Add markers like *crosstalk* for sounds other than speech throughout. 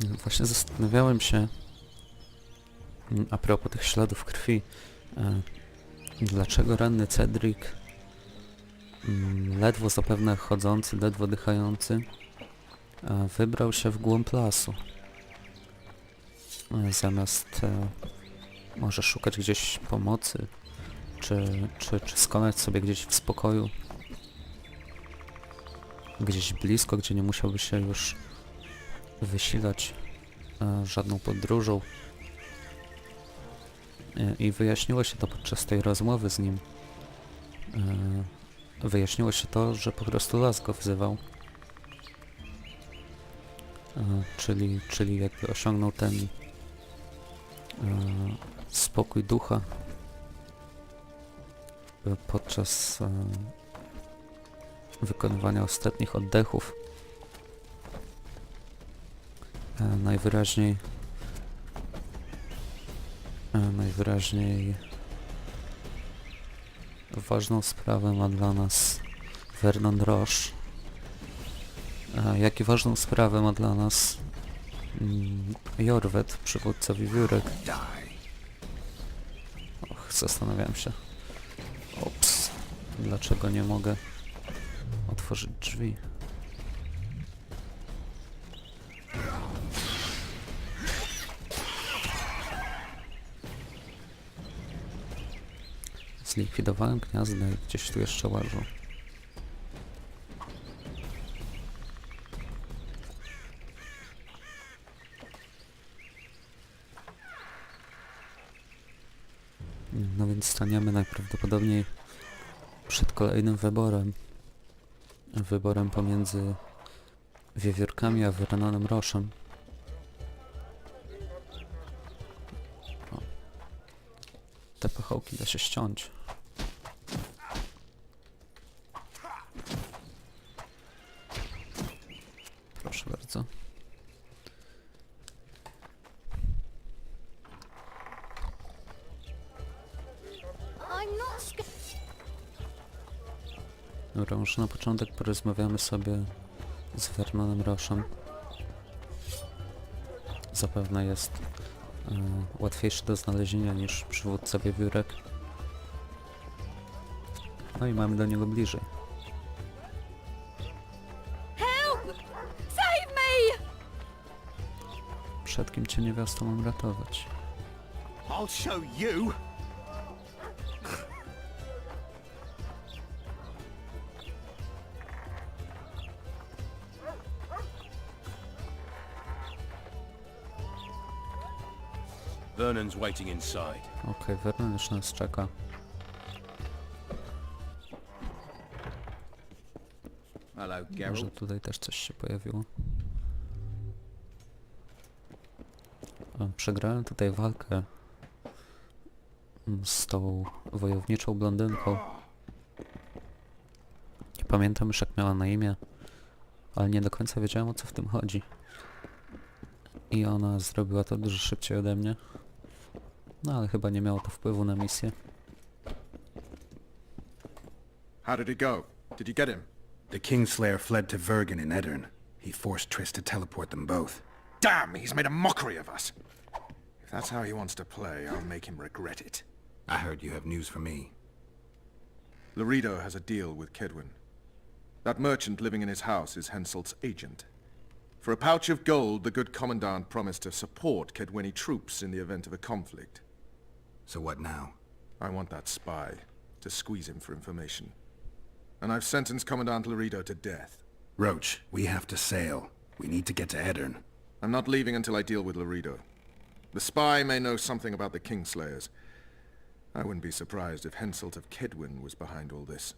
Właśnie zastanawiałem się mm, a propos tych śladów krwi, e, dlaczego ranny Cedric, mm, ledwo zapewne chodzący, ledwo dychający, e, wybrał się w głąb lasu. E, Zamiast może szukać gdzieś pomocy, czy, czy, czy skonać sobie gdzieś w spokoju, gdzieś blisko, gdzie nie musiałby się już wysilać e, żadną podróżą. E, I wyjaśniło się to podczas tej rozmowy z nim. E, wyjaśniło się to, że po prostu las go wzywał. Czyli, czyli jakby osiągnął ten spokój ducha podczas wykonywania ostatnich oddechów. E, najwyraźniej e, najwyraźniej ważną sprawę ma dla nas Vernon Roche. E, jak i ważną sprawę ma dla nas mm, Jorwet, przywódca wiewiórek. Och, zastanawiam się. Ops. Dlaczego nie mogę otworzyć drzwi? Zlikwidowałem gniazdo i gdzieś tu jeszcze łażą. No więc staniemy najprawdopodobniej przed kolejnym wyborem. Wyborem pomiędzy wiewiórkami a Vernonem Roszem. Te pachołki da się ściąć. Może na początek porozmawiamy sobie z Vernonem Roszem. Zapewne jest e, łatwiejszy do znalezienia niż przywódca wiewiórek. No i mamy do niego bliżej. Help! Save me! Przed kim cię niewiasto mam ratować? I'll show you. Vernon's waiting inside. Okej, już nas czeka. Hello, Może Geralt. tutaj też coś się pojawiło. Przegrałem tutaj walkę mm, z tą wojowniczą blondynką. Nie pamiętam już jak miała na imię, ale nie do końca wiedziałem o co w tym chodzi. I ona zrobiła to dużo szybciej ode mnie. No ale chyba nie miało to wpływu na misję. How did it go? Did you get him? The Kingslayer fled to Vergen in Edirn. He forced Triss to teleport them both. Damn, he's made a mockery of us. If that's how he wants to play, I'll make him regret it. I heard you have news for me. Laredo has a deal with Kedwin. That merchant living in his house is Henselt's agent. For a pouch of gold, the good commandant promised to support Kedweni troops in the event of a conflict. So what now? I want that spy, to squeeze him for information. And I've sentenced Commandant Laredo to death. Roach, we have to sail. We need to get to Edirn. I'm not leaving until I deal with Laredo. The spy may know something about the Kingslayers. I wouldn't be surprised if Henselt of Kedwin was behind all this.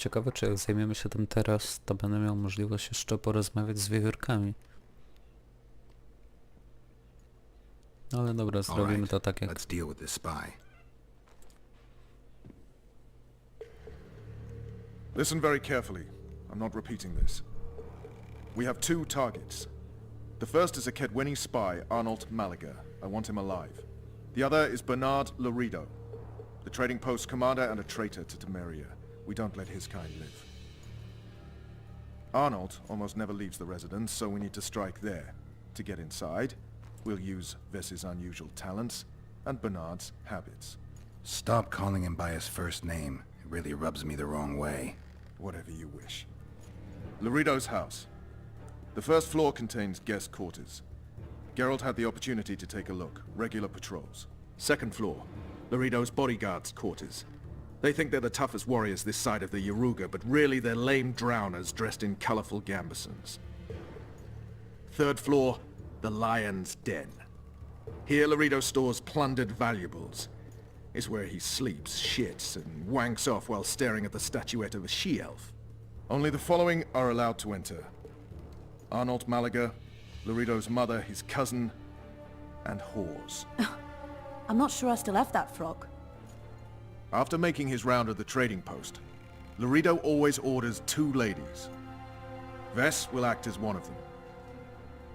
Ciekawe czy jak zajmiemy się tym teraz, to będę miał możliwość jeszcze porozmawiać z wiewiórkami. Ale dobra, zrobimy to tak jak let's deal with this spy. Listen very carefully. I'm not repeating this. We have two targets. The first is a Kedweni spy, Arnold Malaga. I want him alive. The other is Bernard Laredo. The trading post commander and a traitor to Temeria. We don't let his kind live. Arnold almost never leaves the residence, so we need to strike there. To get inside, we'll use Vess's unusual talents and Bernard's habits. Stop calling him by his first name. It really rubs me the wrong way. Whatever you wish. Laredo's house. The first floor contains guest quarters. Geralt had the opportunity to take a look. Regular patrols. Second floor. Laredo's bodyguards' quarters. They think they're the toughest warriors this side of the Yaruga, but really they're lame drowners dressed in colorful gambesons. Third floor, the Lion's Den. Here Laredo stores plundered valuables. It's where he sleeps, shits, and wanks off while staring at the statuette of a she-elf. Only the following are allowed to enter. Arnold Malaga, Laredo's mother, his cousin, and whores. *laughs* I'm not sure I still have that frog. After making his round of the trading post, Laredo always orders two ladies. Vess will act as one of them.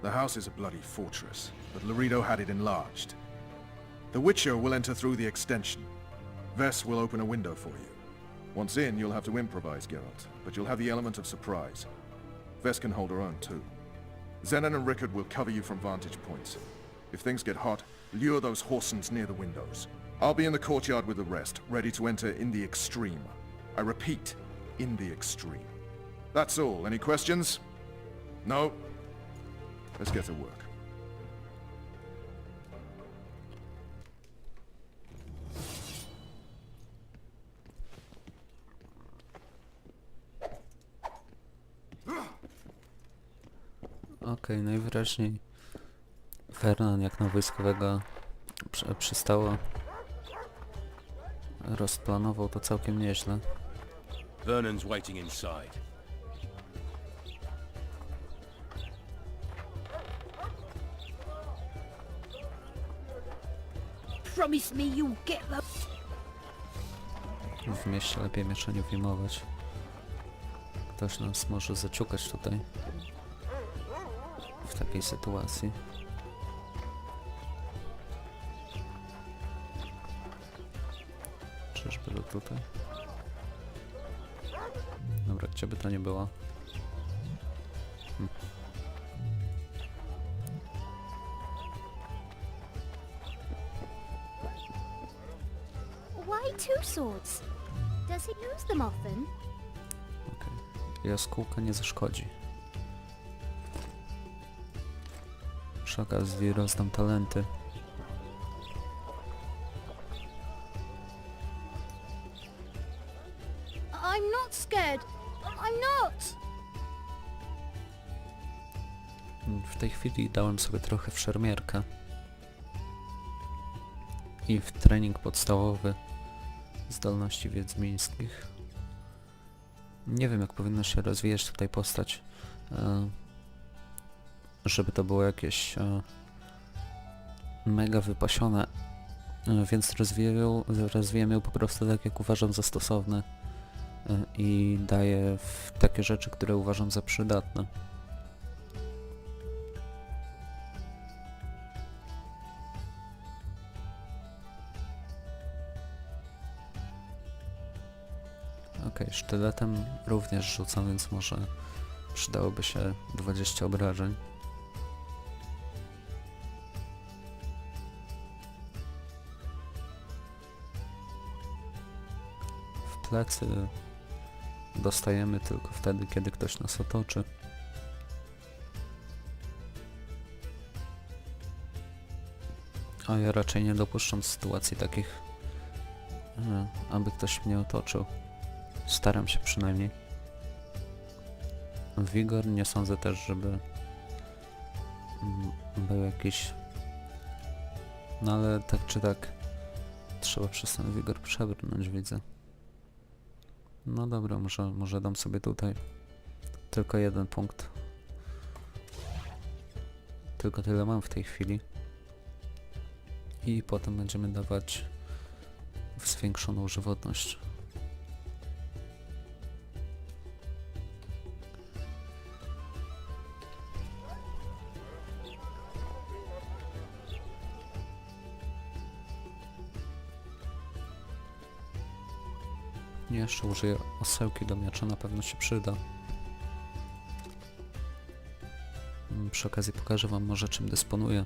The house is a bloody fortress, but Laredo had it enlarged. The Witcher will enter through the extension. Vess will open a window for you. Once in, you'll have to improvise, Geralt, but you'll have the element of surprise. Vess can hold her own, too. Zenon and Rickard will cover you from vantage points. If things get hot, lure those horsens near the windows. I'll be in the courtyard with the rest, ready to enter in the extreme. I repeat, in the extreme. That's all. Any questions? No? Let's get to work. Okej, najwyraźniej Fernan jak na wojskowego przy, przystało rozplanował to całkiem nieźle. Vernon's waiting inside. Promise me you'll get the... W mieście lepiej miecza nie wyjmować. Ktoś nas może zaciukać tutaj. W takiej sytuacji. Tutaj? Dobra, gdzie by to nie było? Hm. Why two swords? Does he use them often? Okej. Jaskółka nie zaszkodzi. Przy okazji rozdam talenty. I'm not scared. I'm not. W tej chwili dałem sobie trochę w szermierkę. I w trening podstawowy zdolności wiedźmińskich. Nie wiem jak powinna się rozwijać tutaj postać. E, żeby to było jakieś e, mega wypasione. E, więc rozwijam ją, rozwijam ją po prostu tak jak uważam za stosowne. I daję w takie rzeczy, które uważam za przydatne. Okej, sztyletem również rzucam, więc może przydałoby się 20 obrażeń. W plecy dostajemy tylko wtedy, kiedy ktoś nas otoczy. A ja raczej nie dopuszczam sytuacji takich, e, aby ktoś mnie otoczył. Staram się przynajmniej. Wigor nie sądzę też, żeby mm, był jakiś... No ale tak czy tak trzeba przez ten wigor przebrnąć, widzę. No dobra, może, może dam sobie tutaj tylko jeden punkt. Tylko tyle mam w tej chwili. I potem będziemy dawać zwiększoną żywotność. Jeszcze użyję osełki do miecza, na pewno się przyda. Mm, Przy okazji pokażę wam może czym dysponuję.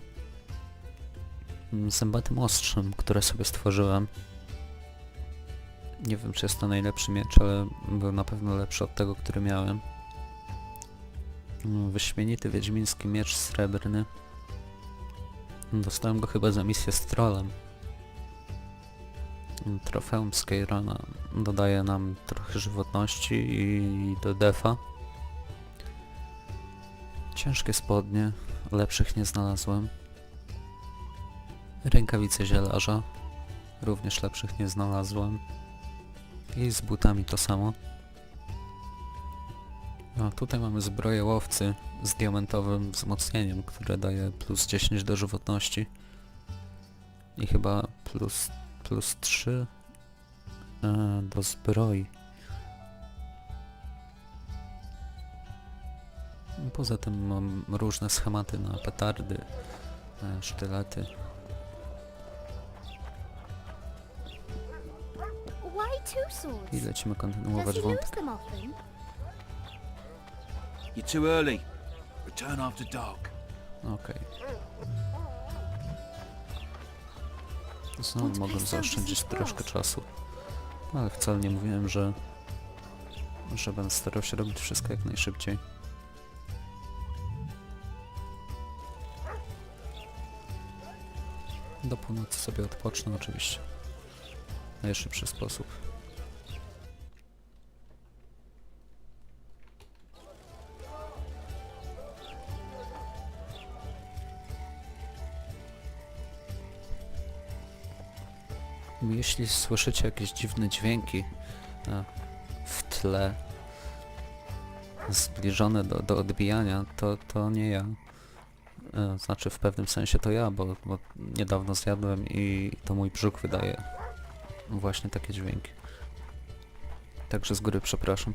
Mm, Zębatym ostrzem, które sobie stworzyłem. Nie wiem czy jest to najlepszy miecz, ale był na pewno lepszy od tego, który miałem. Mm, Wyśmienity wiedźmiński miecz srebrny. Dostałem go chyba za misję z trolem. Trofeum Skyrana dodaje nam trochę żywotności i do defa. Ciężkie spodnie, lepszych nie znalazłem. Rękawice zielarza, również lepszych nie znalazłem. I z butami to samo. A tutaj mamy zbroję łowcy z diamentowym wzmocnieniem, które daje plus 10 do żywotności. I chyba plus, plus 3 e, do zbroi. Poza tym mam różne schematy na petardy, e, sztylety. I lecimy kontynuować wątek. You're too early. Return after dark. Okej. Znowu mogłem zaoszczędzić troszkę czasu. Ale wcale nie mówiłem, że... że będę starał się robić wszystko jak najszybciej. Do północy sobie odpocznę oczywiście. Najszybszy sposób. Jeśli słyszycie jakieś dziwne dźwięki e, w tle zbliżone do, do odbijania, to, to nie ja. E, Znaczy w pewnym sensie to ja, bo, bo niedawno zjadłem i to mój brzuch wydaje właśnie takie dźwięki. Także z góry przepraszam.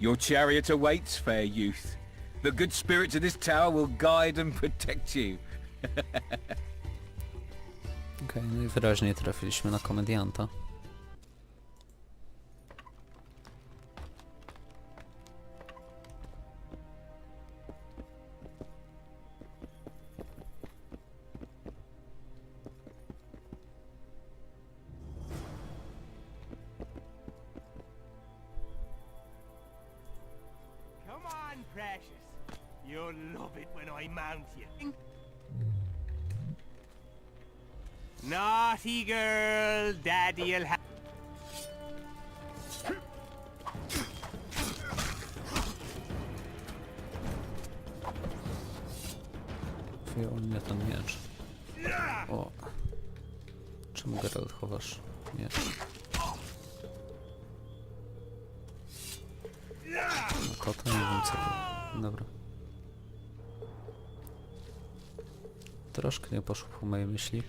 Your chariot awaits, fair youth. The good spirits of this tower will guide and protect you. *laughs* Okej, no i wyraźnie trafiliśmy na komedianta. Kota nie wiem co. Dobra. Troszkę nie poszło po mojej myśli.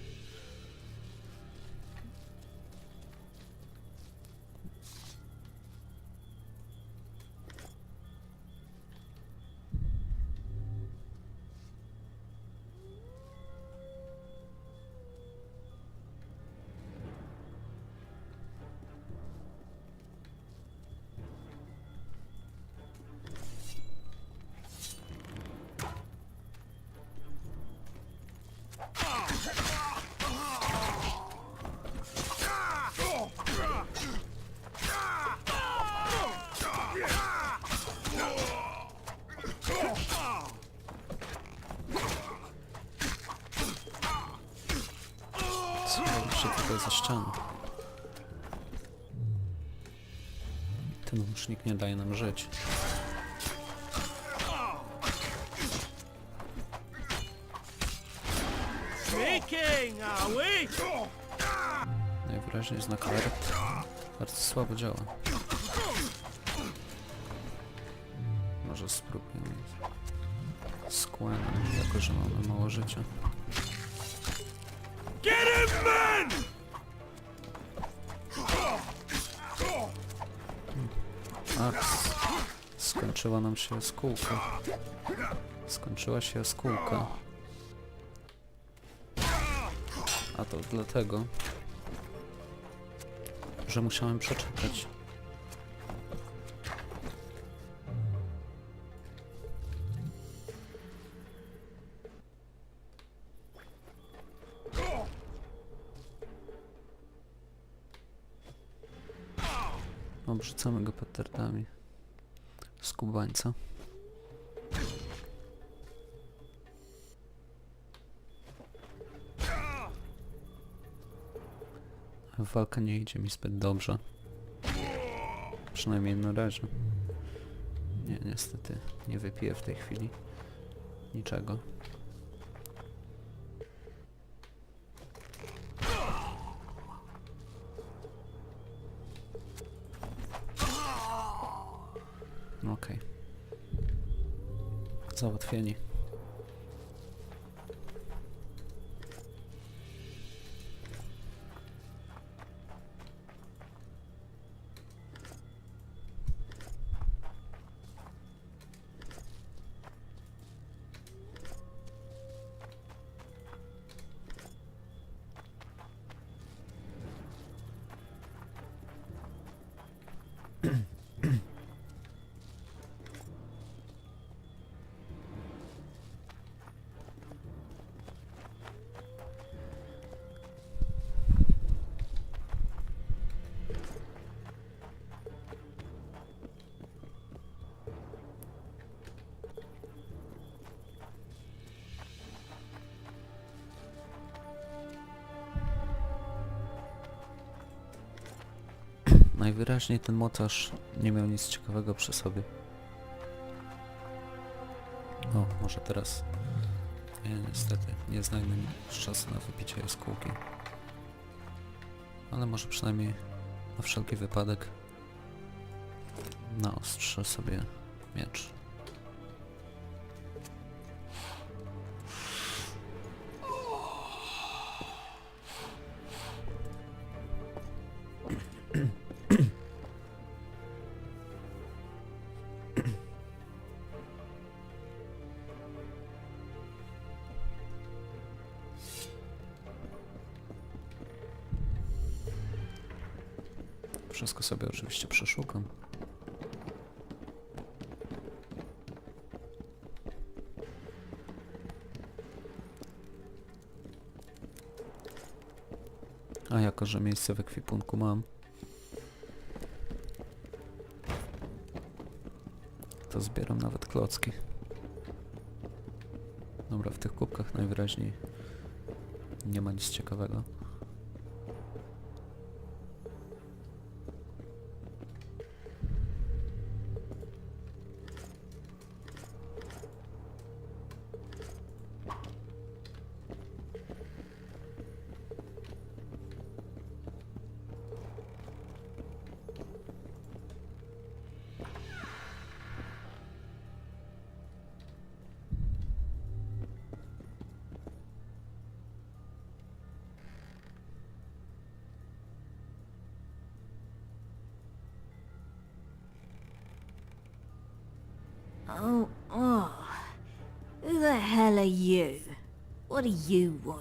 Się tutaj za ścianą. Ten łącznik nie daje nam żyć. Najwyraźniej znak alert bardzo słabo działa. Może spróbujemy Gwenem, jako że mamy mało życia. Aks. Skończyła nam się jaskółka. Skończyła się jaskółka. A to dlatego, że musiałem przeczekać. Obrzucamy go petardami. Skubańca. Walka nie idzie mi zbyt dobrze. Przynajmniej na razie. Nie, niestety nie wypiję w tej chwili niczego. Załatwieni. Najwyraźniej ten mocarz nie miał nic ciekawego przy sobie. O, może teraz. Nie, niestety, nie znajdę czasu na wypicie jaskółki. Ale może przynajmniej na wszelki wypadek naostrzę sobie miecz. Sobie oczywiście przeszukam. A jako, że miejsce w ekwipunku mam, to zbieram nawet klocki. Dobra, w tych kubkach najwyraźniej nie ma nic ciekawego.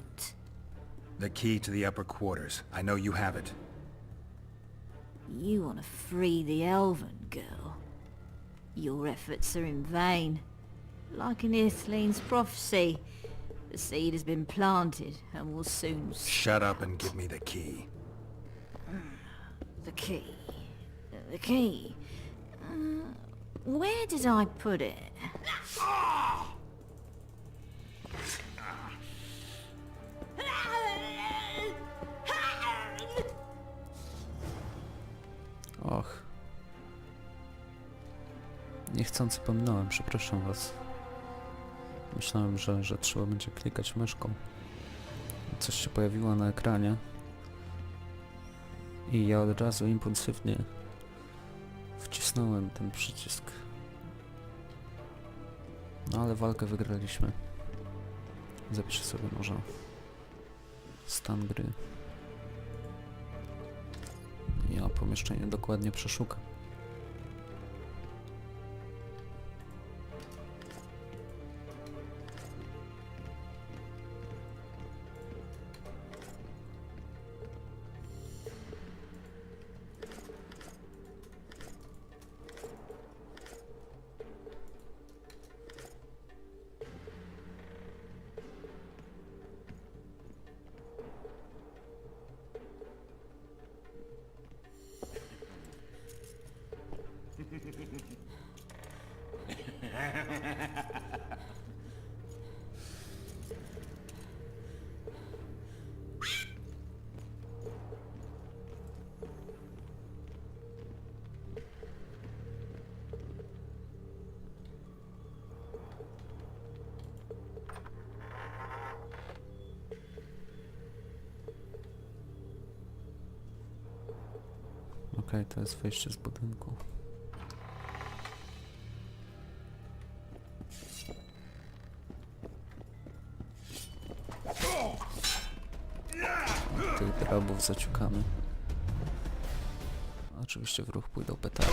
You want? The key to the upper quarters. I know you have it. You want to free the elven girl. Your efforts are in vain. Like in Ithleen's prophecy, the seed has been planted and will soon... s- Shut up and give me the key. The key. The key. Uh, where did I put it? Och. Niechcący pominąłem, przepraszam was. Myślałem, że, że trzeba będzie klikać myszką. Coś się pojawiło na ekranie. I ja od razu impulsywnie wcisnąłem ten przycisk. No ale walkę wygraliśmy. Zapiszę sobie może stan gry. Pomieszczenie dokładnie przeszukam. Okej, to jest wyjście z budynku. Tych drabów zaciukamy. Oczywiście w ruch pójdą petardy.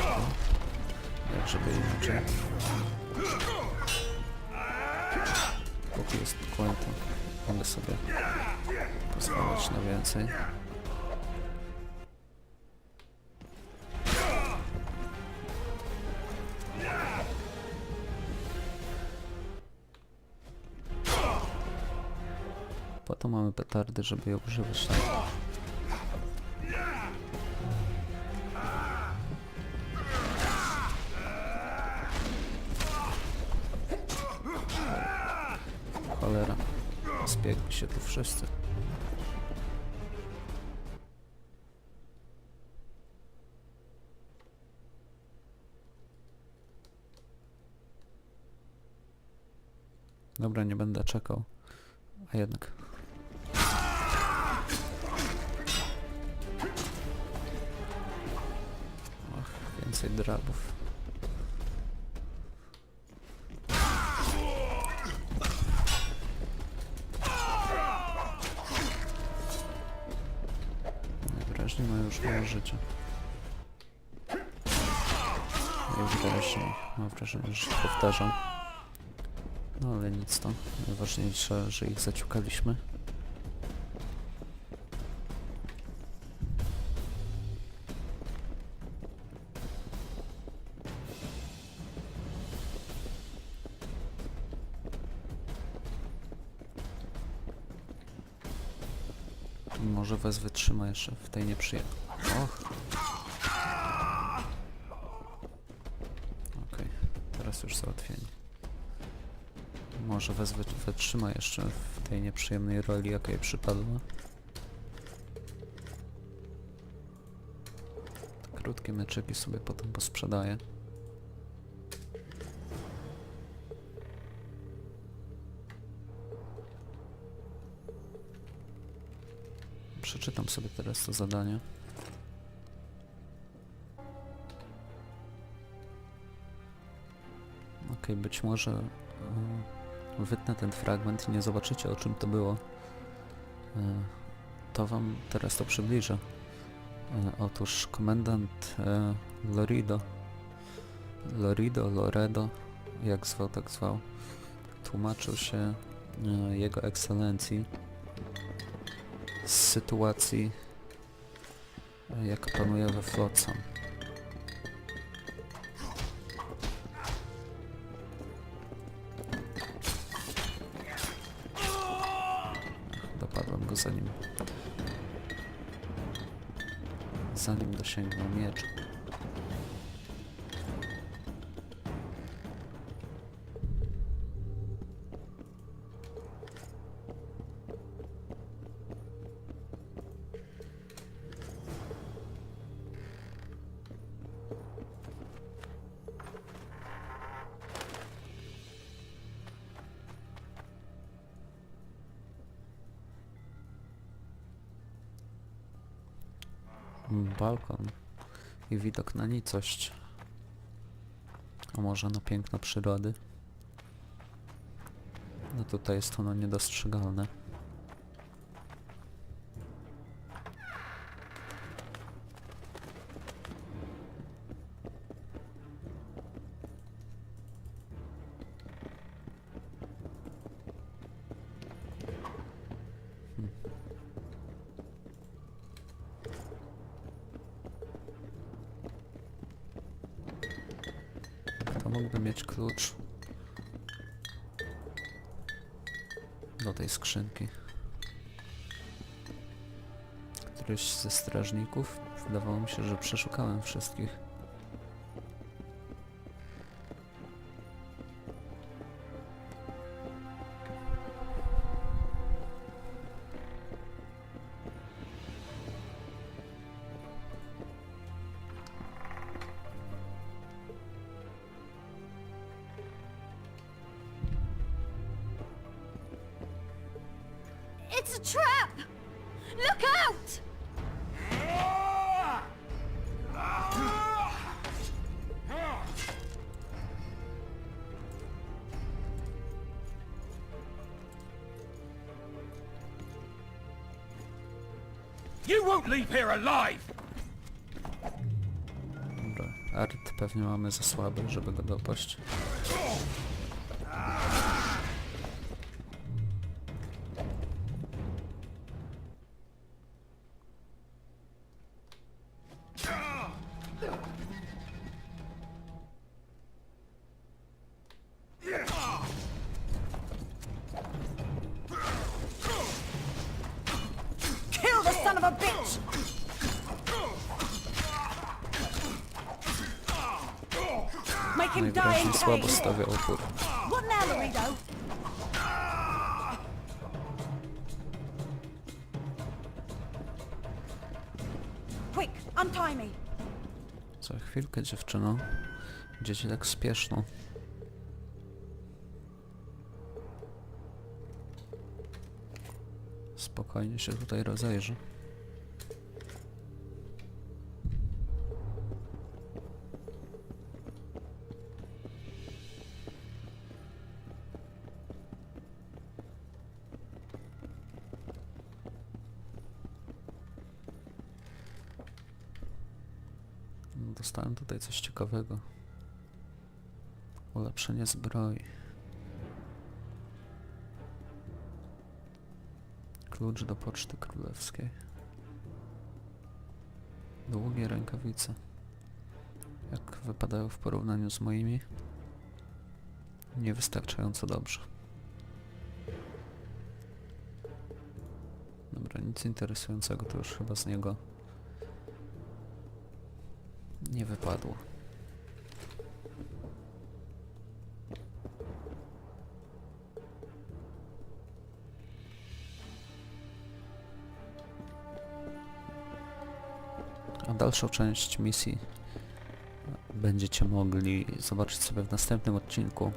Jak żeby inaczej. Póki jest kłęto, mogę sobie pozwolić na więcej. To mamy petardy, żeby je używać. Tak? Cholera. Zbiegli się tu wszyscy. Dobra, nie będę czekał. A jednak. Więcej drabów. Najwyraźniej mają już mało życia. Najwyraźniej mam wrażenie, że się powtarzam. No ale nic to. Najważniejsze, że ich zaciukaliśmy. Was wytrzyma jeszcze w tej nieprzyjemnej. Och! Okej, teraz już. Może was wy- wytrzyma jeszcze w tej nieprzyjemnej roli, jaka jej przypadła. Krótkie meczyki sobie potem posprzedaję. Przeczytam sobie teraz to zadanie. Okej, być może e, wytnę ten fragment i nie zobaczycie o czym to było. E, to wam teraz to przybliżę. E, otóż komendant Lorido, Lorido, Loredo, jak zwał, tak zwał, tłumaczył się jego ekscelencji z sytuacji, e, jaka panuje we Flotsam. Balkon i widok na nicość. A może na piękno przyrody? No tutaj jest ono niedostrzegalne. Mógłby mieć klucz do tej skrzynki? Któryś ze strażników? Wydawało mi się, że przeszukałem wszystkich. You won't leave here alive! Dobra, Art pewnie mamy za słaby, żeby go dopaść. Quick, untie me! Chwilkę dziewczyno. Gdzie ci tak spieszno? Spokojnie się tutaj rozejrzy. Coś ciekawego. Ulepszenie zbroi. Klucz do poczty królewskiej. Długie rękawice. Jak wypadają w porównaniu z moimi? Niewystarczająco dobrze. Dobra, nic interesującego to już chyba z niego nie wypadło. A dalszą część misji będziecie mogli zobaczyć sobie w następnym odcinku.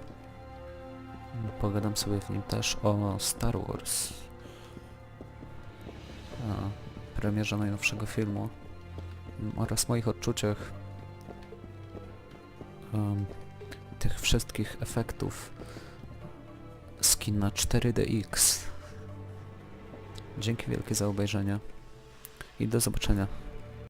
Pogadam sobie w nim też o Star Wars. A, premierze najnowszego filmu oraz moich odczuciach em, tych wszystkich efektów z kina 4DX. Dzięki wielkie za obejrzenie i do zobaczenia